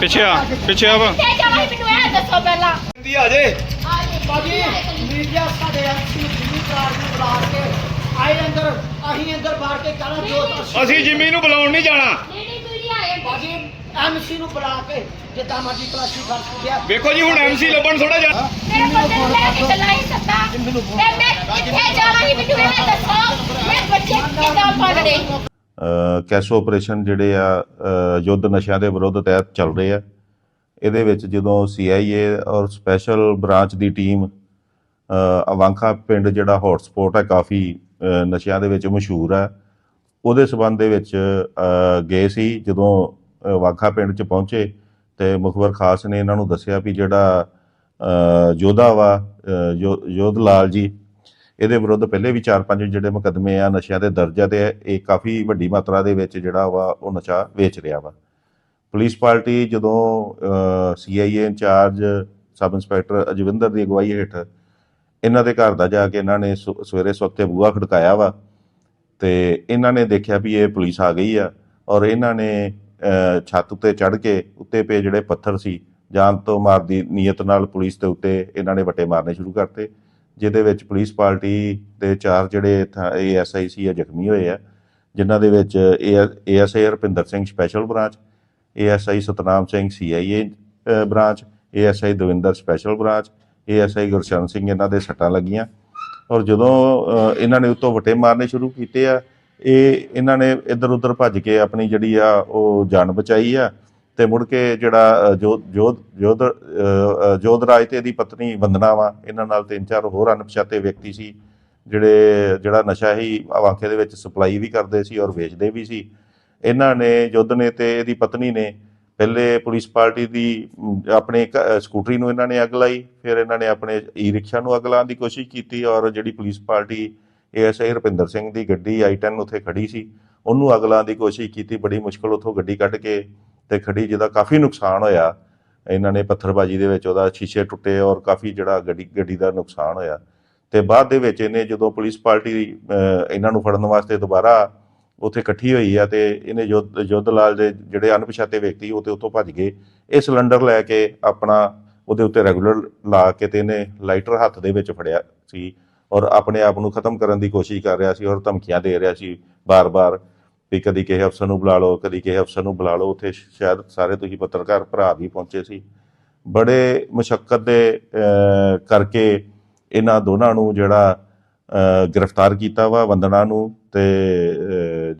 ਪਿੱਛੇ ਆ ਪਿੱਛੇ ਆ ਵਾ ਕਿੱਥੇ ਜਾਣਾ ਸੀ ਮੈਨੂੰ ਇਹ ਦੱਸੋ ਪਹਿਲਾਂ। ਦੀ ਆ ਜੇ। ਬਾਜੀ ਮੀਡੀਆ ਸਾਡੇ ਐਮਸੀ ਦਿੱਲੀ ਪ੍ਰਾਰ ਨੂੰ ਬੁਲਾ ਕੇ ਆਏ ਅੰਦਰ ਅਸੀਂ ਅੰਦਰ ਬਾਹਰ ਕੇ ਕਰਾਂ ਜੋ ਤਾਂ ਅਸੀਂ ਜਿਮੀ ਨੂੰ ਬੁਲਾਉਣ ਨਹੀਂ ਜਾਣਾ। ਜਿਹੜੀ ਮੀਡੀਆ ਆਏ। ਬਾਜੀ ਐਮਸੀ ਨੂੰ ਬੁਲਾ ਕੇ ਜਿੱਦਾਂ ਮਰਜ਼ੀ ਕਲਾਸੀ ਕਰ ਸੁਧਿਆ ਵੇਖੋ ਜੀ ਹੁਣ ਐਮਸੀ ਲੱਭਣ ਥੋੜਾ ਜਾਣਾ ਮੇਰੇ ਬੰਦੇ ਨੂੰ ਲੈ ਕੇ ਚੱਲਾ ਹੀ ਸੱਤਾ ਤੇ ਮੈਂ ਕਿੱਥੇ ਜਾਣਾ ਸੀ ਮੈਨੂੰ ਇਹ ਦੱਸੋ। ਮੈਂ ਬੱਚੇ ਕਿੱਦਾਂ ਅ, ਕੈਸੋ ਆਪਰੇਸ਼ਨ ਜਿਹੜੇ ਆ ਯੁੱਧ ਨਸ਼ਿਆਂ ਦੇ ਵਿਰੁੱਧ ਤਹਿਤ ਚੱਲ ਰਹੇ ਆ। ਇਹਦੇ ਵਿੱਚ ਜਦੋਂ ਸੀਆਈਏ ਔਰ ਸਪੈਸ਼ਲ ਬ੍ਰਾਂਚ ਦੀ ਟੀਮ ਅਵਾਂਖਾ ਪਿੰਡ ਜਿਹੜਾ ਹੌਟਸਪੌਟ ਹੈ ਕਾਫੀ ਨਸ਼ਿਆਂ ਦੇ ਵਿੱਚ ਮਸ਼ਹੂਰ ਹੈ। ਉਹਦੇ ਸਬੰਧ ਦੇ ਵਿੱਚ ਗਏ ਸੀ। ਜਦੋਂ ਅ, ਪਿੰਡ 'ਚ ਪਹੁੰਚੇ ਤੇ ਮੁਖਬਰ ਖਾਸ ਨੇ ਇਹਨਾਂ ਨੂੰ ਦੱਸਿਆ ਵੀ ਜਿਹੜਾ ਯੋਧਾ ਵਾ ਯੋ- ਯੋਧ ਲਾਲ ਜੀ ਇਹਦੇ ਵਿਰੁੱਧ ਪਹਿਲੇ ਵੀ 4-5 ਜਿਹੜੇ ਮੁਕੱਦਮੇ ਆ, ਨਸ਼ਿਆਂ ਦੇ ਦਰਜ ਆ ਤੇ ਇਹ ਕਾਫੀ ਵੱਡੀ ਮਾਤਰਾ ਦੇ ਵਿੱਚ ਜਿਹੜਾ ਵਾ ਉਹ ਨਸ਼ਾ ਵੇਚ ਰਿਹਾ ਵਾ। ਪੁਲਿਸ ਪਾਰਟੀ ਜਦੋਂ CIA incharge sub inspector Ajwinder ਦੀ ਅਗਵਾਈ ਹੇਠ ਇਹਨਾਂ ਦੇ ਘਰ ਦਾ ਜਾ ਕੇ ਇਹਨਾਂ ਨੇ ਸੁ- ਸਵੇਰੇ ਸਵਖਤੇ ਬੂਹਾ ਖੜਕਾਇਆ ਵਾ ਤੇ ਇਹਨਾਂ ਨੇ ਦੇਖਿਆ ਵੀ ਇਹ ਪੁਲਿਸ ਆ ਗਈ ਆ ਔਰ ਇਹਨਾਂ ਨੇ ਛੱਤ ਉੱਤੇ ਚੜ੍ਹ ਕੇ ਉੱਤੇ ਪਏ ਜਿਹੜੇ ਪੱਥਰ ਸੀ, ਜਾਨ ਤੋਂ ਮਾਰ ਦੀ ਨੀਅਤ ਨਾਲ ਪੁਲਿਸ ਦੇ ਉੱਤੇ ਇਹਨਾਂ ਨੇ ਵੱਟੇ ਮਾਰਨੇ ਸ਼ੁਰੂ ਕਰਤੇ। ਜਿਹਦੇ ਵਿੱਚ ਪੁਲਿਸ ਪਾਰਟੀ ਦੇ ਚਾਰ ਜਿਹੜੇ ਏਐਸਆਈ ਸੀ ਆ ਜ਼ਖਮੀ ਹੋਏ ਆ, ਜਿਨ੍ਹਾਂ ਦੇ ਵਿੱਚ ASI Rupinder Singh special branch ASI Satnam Singh CIA branch ASI Davinder special branch ASI Gursharan Singh ਇਹਨਾਂ ਦੇ ਸੱਟਾਂ ਲੱਗੀਆਂ। ਔਰ ਜਦੋਂ ਇਹਨਾਂ ਨੇ ਉਤੋਂ ਵਟੇ ਮਾਰਨੇ ਸ਼ੁਰੂ ਕੀਤੇ ਆ, ਇਹ ਇਹਨਾਂ ਨੇ ਇੱਧਰ ਉੱਧਰ ਭੱਜ ਕੇ ਆਪਣੀ ਜਿਹੜੀ ਆ ਉਹ ਜਾਨ ਬਚਾਈ ਆ। ਤੇ ਮੁੜ ਕੇ ਜਿਹੜਾ ਅ, ਜੋ ਜੋਧ ਜੋਧ ਅ, ਅ, ਜੋਧਰਾਜ ਤੇ ਇਹਦੀ ਪਤਨੀ ਵੰਦਨਾ ਵਾ ਇਹਨਾਂ ਨਾਲ ਤਿੰਨ ਚਾਰ ਹੋਰ ਅਣਪਛਾਤੇ ਵਿਅਕਤੀ ਸੀ ਜਿਹੜੇ ਜਿਹੜਾ ਨਸ਼ਾ ਹੀ ਆਵਾਂਖੇ ਦੇ ਵਿੱਚ ਸਪਲਾਈ ਵੀ ਕਰਦੇ ਸੀ ਔਰ ਵੇਚਦੇ ਵੀ ਸੀ। ਇਹਨਾਂ ਨੇ ਯੁੱਧ ਨੇ ਤੇ ਇਹਦੀ ਪਤਨੀ ਨੇ ਪਹਿਲੇ ਪੁਲਿਸ ਪਾਰਟੀ ਦੀ ਆਪਣੇ ਇੱਕ, ਸਕੂਟਰੀ ਨੂੰ ਇਹਨਾਂ ਨੇ ਅੱਗ ਲਾਈ ਫਿਰ ਇਹਨਾਂ ਨੇ ਆਪਣੇ ਈ ਰਿਕਸ਼ਾ ਨੂੰ ਅੱਗ ਲਾਉਣ ਦੀ ਕੋਸ਼ਿਸ਼ ਕੀਤੀ ਔਰ ਜਿਹੜੀ police party ASI Rupinder Singh ਦੀ ਗੱਡੀ i10 ਉੱਥੇ ਖੜੀ ਸੀ ਉਹਨੂੰ ਅੱਗ ਲਾਉਣ ਦੀ ਕੋਸ਼ਿਸ਼ ਕੀਤੀ ਬੜੀ ਮੁਸ਼ਕਲ ਉੱਥੋਂ ਗੱਡੀ ਕੱਢ ਕੇ ਤੇ ਖੜੀ ਜਿਹਦਾ ਕਾਫੀ ਨੁਕਸਾਨ ਹੋਇਆ। ਇਹਨਾਂ ਨੇ ਪੱਥਰਬਾਜੀ ਦੇ ਵਿੱਚ ਉਹਦਾ ਸ਼ੀਸ਼ੇ ਟੁੱਟੇ ਔਰ ਕਾਫੀ ਜਿਹੜਾ ਗੱਡੀ ਗੱਡੀ ਦਾ ਨੁਕਸਾਨ ਹੋਇਆ। ਤੇ ਬਾਅਦ ਦੇ ਵਿੱਚ ਇਹਨੇ ਜਦੋਂ ਪੁਲਿਸ ਪਾਰਟੀ ਇਹਨਾਂ ਨੂੰ ਫੜਨ ਵਾਸਤੇ ਦੁਬਾਰਾ ਉੱਥੇ ਇਕੱਠੀ ਹੋਈ ਆ ਤੇ ਇਹਨੇ ਯੁੱਧ ਯੁੱਧ ਲਾਲ ਦੇ ਜਿਹੜੇ ਅਣਪਛਾਤੇ ਵਿਅਕਤੀ ਉਹ ਤੇ ਉੱਥੋਂ ਭੱਜ ਗਏ। ਇਹ ਸਿਲੰਡਰ ਲੈ ਕੇ ਆਪਣਾ ਉਹਦੇ ਉੱਤੇ ਰੈਗੂਲਰ ਲਾ ਕੇ ਤੇ ਇਹਨੇ ਲਾਈਟਰ ਹੱਥ ਦੇ ਵਿੱਚ ਫੜਿਆ ਸੀ ਔਰ ਆਪਣੇ ਆਪ ਨੂੰ ਖਤਮ ਕਰਨ ਦੀ ਕੋਸ਼ਿਸ਼ ਕਰ ਰਿਹਾ ਸੀ ਔਰ ਧਮਕੀਆਂ ਦੇ ਰਿਹਾ ਸੀ ਬਾਰ-ਬਾਰ। ਵੀ ਕਦੀ ਕਿਸੇ ਅਫਸਰ ਨੂੰ ਬੁਲਾ ਲਓ, ਕਦੀ ਕਿਸੇ ਅਫਸਰ ਨੂੰ ਬੁਲਾ ਲਓ। ਉੱਥੇ ਸ਼ਾਇਦ ਸਾਰੇ ਤੁਸੀਂ ਪੱਤਰਕਾਰ ਭਰਾ ਵੀ ਪਹੁੰਚੇ ਸੀ। ਬੜੇ ਮੁਸ਼ਕਲ ਦੇ ਕਰਕੇ ਇਹਨਾਂ ਦੋਨਾਂ ਨੂੰ ਜਿਹੜਾ ਗ੍ਰਿਫਤਾਰ ਕੀਤਾ ਵਾ ਵੰਦਨਾ ਨੂੰ ਤੇ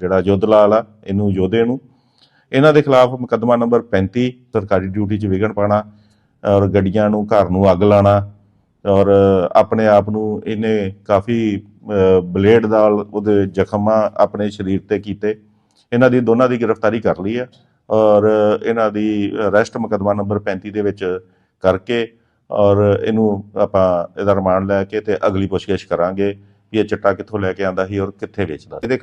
ਜਿਹੜਾ ਯੁੱਧ ਲਾਲ ਆ, ਇਹਨੂੰ ਯੋਧੇ ਨੂੰ। ਇਹਨਾਂ ਦੇ ਖਿਲਾਫ ਮੁਕੱਦਮਾ ਨੰਬਰ 35 ਸਰਕਾਰੀ ਡਿਊਟੀ 'ਚ ਵਿਘਨ ਪਾਣਾ ਔਰ ਗੱਡੀਆਂ ਨੂੰ ਘਰ ਨੂੰ ਅੱਗ ਲਾਣਾ ਔਰ ਆਪਣੇ ਆਪ ਨੂੰ ਇਹਨੇ ਕਾਫੀ ਬਲੇਡ ਨਾਲ ਉਹਦੇ ਜ਼ਖਮਾਂ ਆਪਣੇ ਸਰੀਰ ਤੇ ਕੀਤੇ। ਇਹਨਾਂ ਦੀ ਦੋਨਾਂ ਦੀ ਗ੍ਰਿਫਤਾਰੀ ਕਰ ਲਈ ਹੈ ਔਰ ਇਹਨਾਂ ਦੀ ਅਰੈਸਟ ਮੁਕੱਦਮਾ ਨੰਬਰ 35 ਦੇ ਵਿੱਚ ਕਰਕੇ ਔਰ ਇਹਨੂੰ ਆਪਾਂ ਇਹਦਾ ਰਿਮਾਂਡ ਲੈ ਕੇ ਤੇ ਅਗਲੀ ਪੁੱਛਗਿੱਛ ਕਰਾਂਗੇ ਵੀ ਇਹ ਚਿੱਟਾ ਕਿੱਥੋਂ ਲੈ ਕੇ ਆਂਦਾ ਸੀ ਔਰ ਕਿੱਥੇ ਵੇਚਦਾ ਸੀ। ਇਹਦੇ